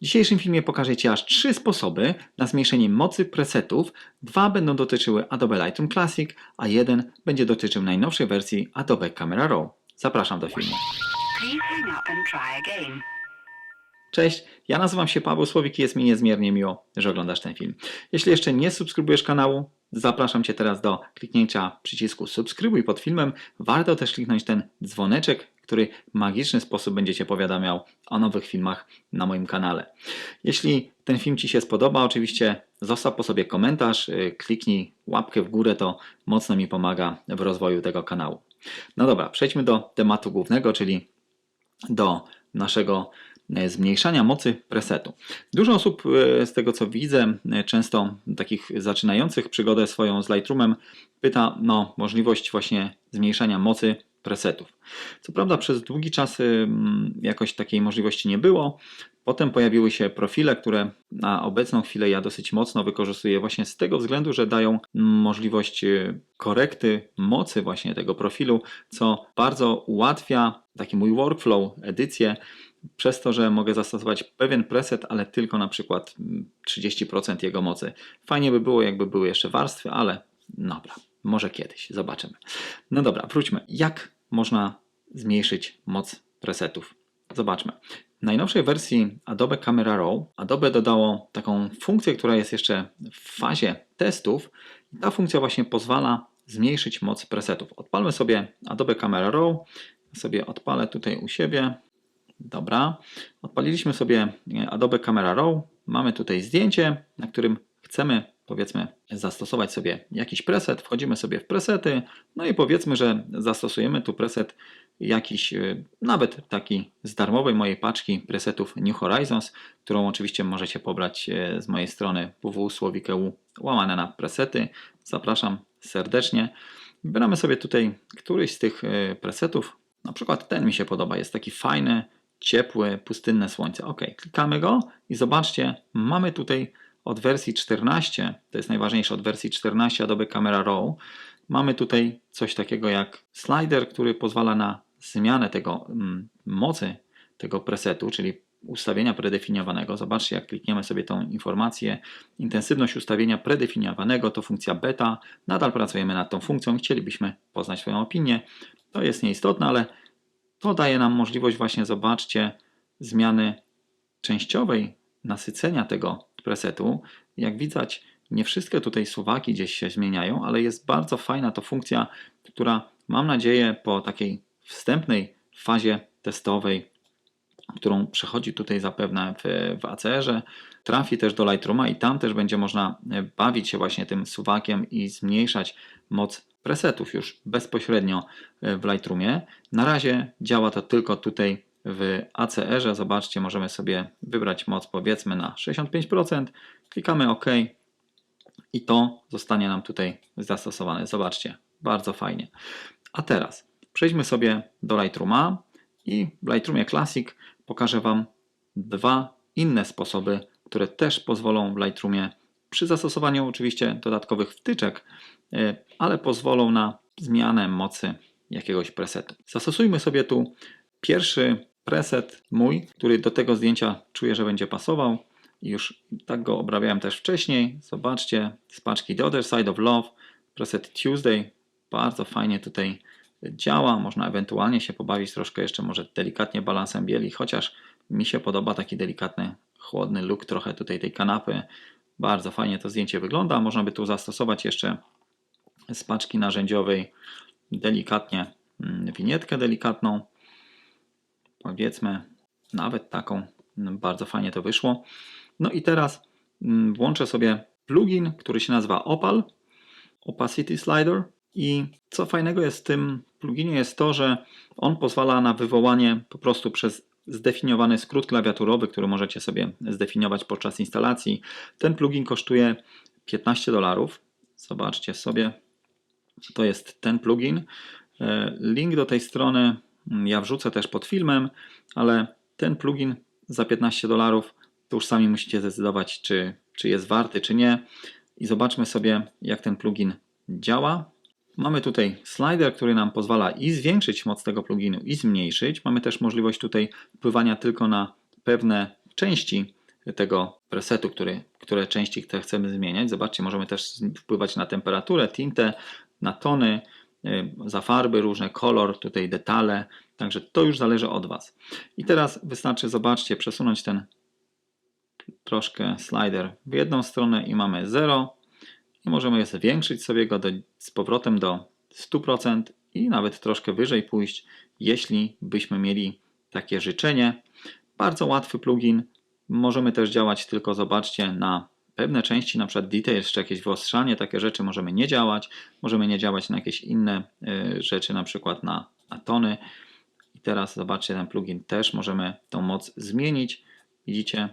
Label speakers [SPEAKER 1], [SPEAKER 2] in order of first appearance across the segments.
[SPEAKER 1] W dzisiejszym filmie pokażę Ci aż trzy sposoby na zmniejszenie mocy presetów. Dwa będą dotyczyły Adobe Lightroom Classic, a jeden będzie dotyczył najnowszej wersji Adobe Camera Raw. Zapraszam do filmu. Cześć, ja nazywam się Paweł Słowik i jest mi niezmiernie miło, że oglądasz ten film. Jeśli jeszcze nie subskrybujesz kanału, zapraszam Cię teraz do kliknięcia przycisku subskrybuj pod filmem. Warto też kliknąć ten dzwoneczek, który w magiczny sposób będzie Cię powiadamiał o nowych filmach na moim kanale. Jeśli ten film Ci się spodoba, oczywiście zostaw po sobie komentarz, yy, kliknij łapkę w górę, to mocno mi pomaga w rozwoju tego kanału. No dobra, przejdźmy do tematu głównego, czyli do naszego e, zmniejszania mocy presetu. Dużo osób e, z tego co widzę, często takich zaczynających przygodę swoją z Lightroomem, pyta no możliwość właśnie zmniejszania mocy presetów. Co prawda przez długi czas mm, jakoś takiej możliwości nie było. Potem pojawiły się profile, które na obecną chwilę ja dosyć mocno wykorzystuję właśnie z tego względu, że dają możliwość korekty mocy właśnie tego profilu, co bardzo ułatwia taki mój workflow, edycję, przez to, że mogę zastosować pewien preset, ale tylko na przykład 30% jego mocy. Fajnie by było, jakby były jeszcze warstwy, ale dobra, może kiedyś, zobaczymy. No dobra, wróćmy. Jak można zmniejszyć moc presetów? Zobaczmy. W najnowszej wersji Adobe Camera Raw Adobe dodało taką funkcję, która jest jeszcze w fazie testów. Ta funkcja właśnie pozwala zmniejszyć moc presetów. Odpalmy sobie Adobe Camera Raw. Sobie odpalę tutaj u siebie. Dobra. Odpaliliśmy sobie Adobe Camera Raw. Mamy tutaj zdjęcie, na którym chcemy powiedzmy zastosować sobie jakiś preset. Wchodzimy sobie w presety. No i powiedzmy, że zastosujemy tu preset jakiś, nawet taki z darmowej mojej paczki presetów New Horizons, którą oczywiście możecie pobrać z mojej strony www.słowik.eu łamane na presety. Zapraszam serdecznie. Wybieramy sobie tutaj któryś z tych presetów. Na przykład ten mi się podoba, jest taki fajny, ciepły, pustynne słońce. Ok, klikamy go i zobaczcie, mamy tutaj od wersji 14, to jest najważniejsze, od wersji 14 Adobe Camera Raw, mamy tutaj coś takiego jak slider, który pozwala na zmianę tego mm, mocy tego presetu, czyli ustawienia predefiniowanego. Zobaczcie, jak klikniemy sobie tą informację. Intensywność ustawienia predefiniowanego to funkcja beta. Nadal pracujemy nad tą funkcją. Chcielibyśmy poznać swoją opinię. To jest nieistotne, ale to daje nam możliwość właśnie, zobaczcie, zmiany częściowej nasycenia tego presetu. Jak widać, nie wszystkie tutaj suwaki gdzieś się zmieniają, ale jest bardzo fajna to funkcja, która mam nadzieję po takiej wstępnej fazie testowej, którą przechodzi tutaj zapewne w, w ACR-ze, trafi też do Lightrooma i tam też będzie można bawić się właśnie tym suwakiem i zmniejszać moc presetów już bezpośrednio w Lightroomie. Na razie działa to tylko tutaj w ACR-ze. Zobaczcie, możemy sobie wybrać moc powiedzmy na 65%. Klikamy OK i to zostanie nam tutaj zastosowane. Zobaczcie, bardzo fajnie. A teraz przejdźmy sobie do Lightrooma i w Lightroomie Classic pokażę Wam dwa inne sposoby, które też pozwolą w Lightroomie przy zastosowaniu oczywiście dodatkowych wtyczek, y, ale pozwolą na zmianę mocy jakiegoś presetu. Zastosujmy sobie tu pierwszy preset mój, który do tego zdjęcia czuję, że będzie pasował. Już tak go obrabiałem też wcześniej. Zobaczcie, z paczki The Other Side of Love, preset Tuesday. Bardzo fajnie tutaj działa. Można ewentualnie się pobawić troszkę jeszcze może delikatnie balansem bieli, chociaż mi się podoba taki delikatny, chłodny look trochę tutaj tej kanapy. Bardzo fajnie to zdjęcie wygląda. Można by tu zastosować jeszcze z paczki narzędziowej delikatnie mm, winietkę delikatną. Powiedzmy nawet taką. Mm, bardzo fajnie to wyszło. No i teraz mm, włączę sobie plugin, który się nazywa Opal. Opacity Slider. I co fajnego jest w tym pluginie jest to, że on pozwala na wywołanie po prostu przez zdefiniowany skrót klawiaturowy, który możecie sobie zdefiniować podczas instalacji. Ten plugin kosztuje 15 dolarów. Zobaczcie sobie, to jest ten plugin. E, link do tej strony ja wrzucę też pod filmem, ale ten plugin za 15 dolarów to już sami musicie zdecydować, czy, czy jest warty, czy nie. I zobaczmy sobie, jak ten plugin działa. Mamy tutaj slider, który nam pozwala i zwiększyć moc tego pluginu, i zmniejszyć. Mamy też możliwość tutaj wpływania tylko na pewne części tego presetu, który, które części chcemy zmieniać. Zobaczcie, możemy też wpływać na temperaturę, tintę, na tony, y, zafarby różne, kolor, tutaj detale. Także to już zależy od Was. I teraz wystarczy, zobaczcie, przesunąć ten troszkę slider w jedną stronę i mamy 0 i możemy je zwiększyć sobie go do, z powrotem do 100% i nawet troszkę wyżej pójść, jeśli byśmy mieli takie życzenie. Bardzo łatwy plugin. Możemy też działać tylko, zobaczcie, na pewne części, na przykład details, czy jakieś wyostrzanie, takie rzeczy możemy nie działać. Możemy nie działać na jakieś inne y, rzeczy, na przykład na, na tony. I teraz zobaczcie, ten plugin też możemy tą moc zmienić. Widzicie,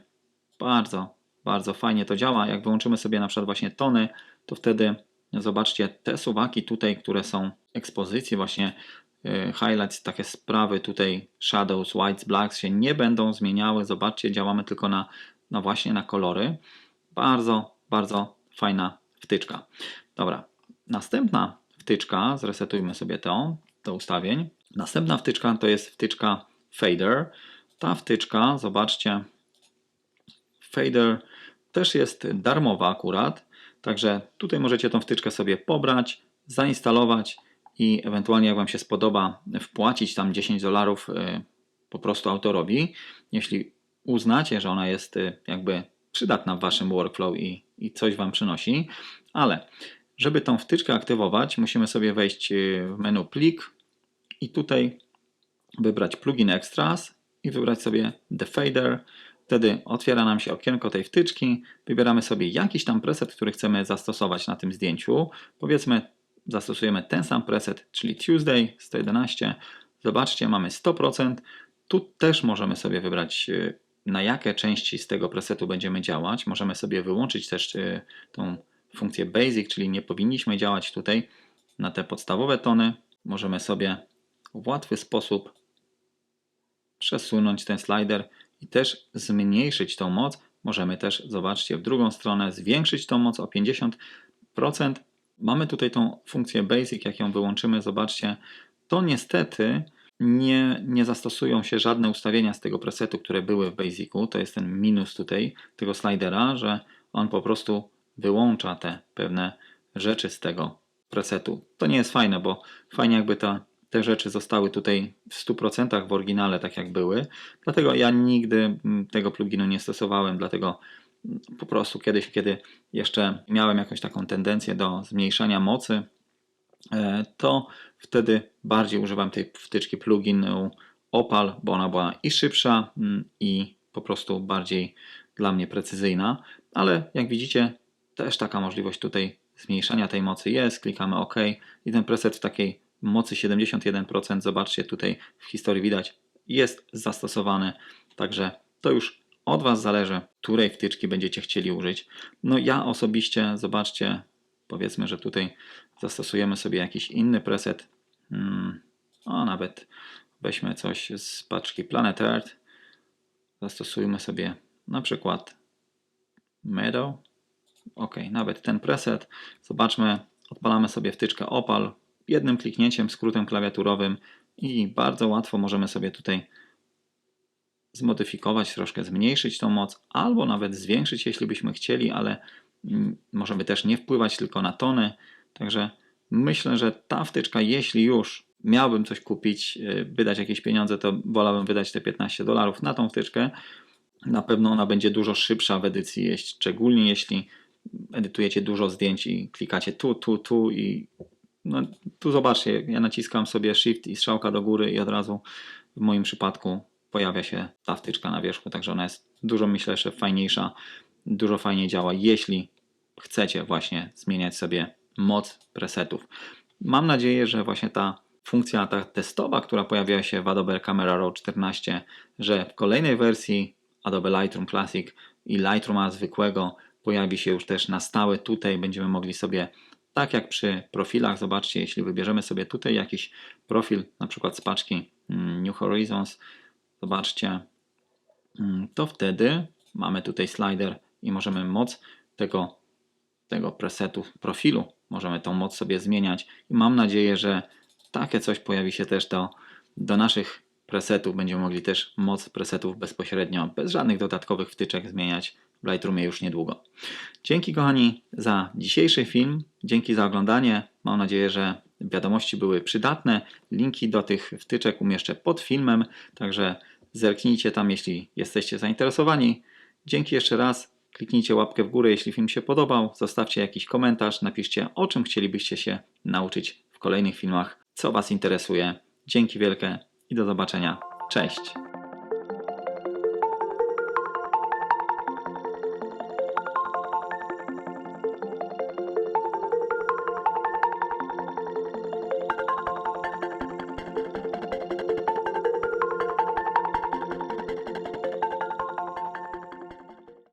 [SPEAKER 1] bardzo, bardzo fajnie to działa. Jak wyłączymy sobie na przykład właśnie tony, to wtedy zobaczcie te suwaki tutaj, które są ekspozycje, właśnie y, highlights, takie sprawy tutaj, shadows, whites, blacks się nie będą zmieniały. Zobaczcie, działamy tylko na, na właśnie na kolory. Bardzo, bardzo fajna wtyczka. Dobra, następna wtyczka, zresetujmy sobie to do ustawień. Następna wtyczka to jest wtyczka fader. Ta wtyczka, zobaczcie, fader też jest darmowa akurat, także tutaj możecie tą wtyczkę sobie pobrać, zainstalować i ewentualnie jak Wam się spodoba wpłacić tam 10 dolarów y, po prostu autorowi, jeśli uznacie, że ona jest y, jakby przydatna w Waszym workflow i, i coś Wam przynosi, ale żeby tą wtyczkę aktywować, musimy sobie wejść y, w menu plik i tutaj wybrać plugin extras i wybrać sobie the fader. Wtedy otwiera nam się okienko tej wtyczki, wybieramy sobie jakiś tam preset, który chcemy zastosować na tym zdjęciu. Powiedzmy, zastosujemy ten sam preset, czyli Tuesday 111. Zobaczcie, mamy 100%. Tu też możemy sobie wybrać y, na jakie części z tego presetu będziemy działać. Możemy sobie wyłączyć też y, tą funkcję basic, czyli nie powinniśmy działać tutaj na te podstawowe tony. Możemy sobie w łatwy sposób przesunąć ten slider i też zmniejszyć tą moc. Możemy też, zobaczcie, w drugą stronę zwiększyć tą moc o 50%. Mamy tutaj tą funkcję Basic, jak ją wyłączymy, zobaczcie, to niestety nie, nie zastosują się żadne ustawienia z tego presetu, które były w Basicu. To jest ten minus tutaj tego slidera, że on po prostu wyłącza te pewne rzeczy z tego presetu. To nie jest fajne, bo fajnie jakby ta te rzeczy zostały tutaj w 100% w oryginale, tak jak były. Dlatego ja nigdy mm, tego pluginu nie stosowałem, dlatego mm, po prostu kiedyś, kiedy jeszcze miałem jakąś taką tendencję do zmniejszania mocy, to wtedy bardziej używam tej wtyczki pluginu Opal, bo ona była i szybsza, mm, i po prostu bardziej dla mnie precyzyjna, ale jak widzicie, też taka możliwość tutaj zmniejszania tej mocy jest. Klikamy OK i ten preset w takiej mocy 71%, zobaczcie tutaj w historii widać, jest zastosowany. Także to już od Was zależy, której wtyczki będziecie chcieli użyć. No ja osobiście, zobaczcie, powiedzmy, że tutaj zastosujemy sobie jakiś inny preset. Hmm, o, nawet weźmy coś z paczki Planet Earth. Zastosujmy sobie na przykład Meadow. Ok, nawet ten preset. Zobaczmy, odpalamy sobie wtyczkę Opal, jednym kliknięciem, skrótem klawiaturowym i bardzo łatwo możemy sobie tutaj zmodyfikować, troszkę zmniejszyć tą moc, albo nawet zwiększyć, jeśli byśmy chcieli, ale mm, możemy też nie wpływać tylko na tony. Także myślę, że ta wtyczka, jeśli już miałbym coś kupić, y, wydać jakieś pieniądze, to wolałbym wydać te 15 dolarów na tą wtyczkę. Na pewno ona będzie dużo szybsza w edycji, szczególnie jeśli edytujecie dużo zdjęć i klikacie tu, tu, tu i no, tu zobaczcie, ja naciskam sobie Shift i strzałka do góry i od razu w moim przypadku pojawia się ta wtyczka na wierzchu, także ona jest dużo, myślę, że fajniejsza, dużo fajniej działa, jeśli chcecie właśnie zmieniać sobie moc presetów. Mam nadzieję, że właśnie ta funkcja ta testowa, która pojawiła się w Adobe Camera Raw 14, że w kolejnej wersji Adobe Lightroom Classic i Lightrooma zwykłego pojawi się już też na stałe. Tutaj będziemy mogli sobie tak jak przy profilach, zobaczcie, jeśli wybierzemy sobie tutaj jakiś profil, na przykład z paczki mm, New Horizons, zobaczcie, mm, to wtedy mamy tutaj slider i możemy moc tego, tego presetu profilu, możemy tą moc sobie zmieniać i mam nadzieję, że takie coś pojawi się też do, do naszych presetów. Będziemy mogli też moc presetów bezpośrednio, bez żadnych dodatkowych wtyczek zmieniać w Lightroomie już niedługo. Dzięki kochani za dzisiejszy film. Dzięki za oglądanie. Mam nadzieję, że wiadomości były przydatne. Linki do tych wtyczek umieszczę pod filmem, także zerknijcie tam, jeśli jesteście zainteresowani. Dzięki jeszcze raz. Kliknijcie łapkę w górę, jeśli film się podobał. Zostawcie jakiś komentarz, napiszcie o czym chcielibyście się nauczyć w kolejnych filmach, co Was interesuje. Dzięki wielkie i do zobaczenia. Cześć!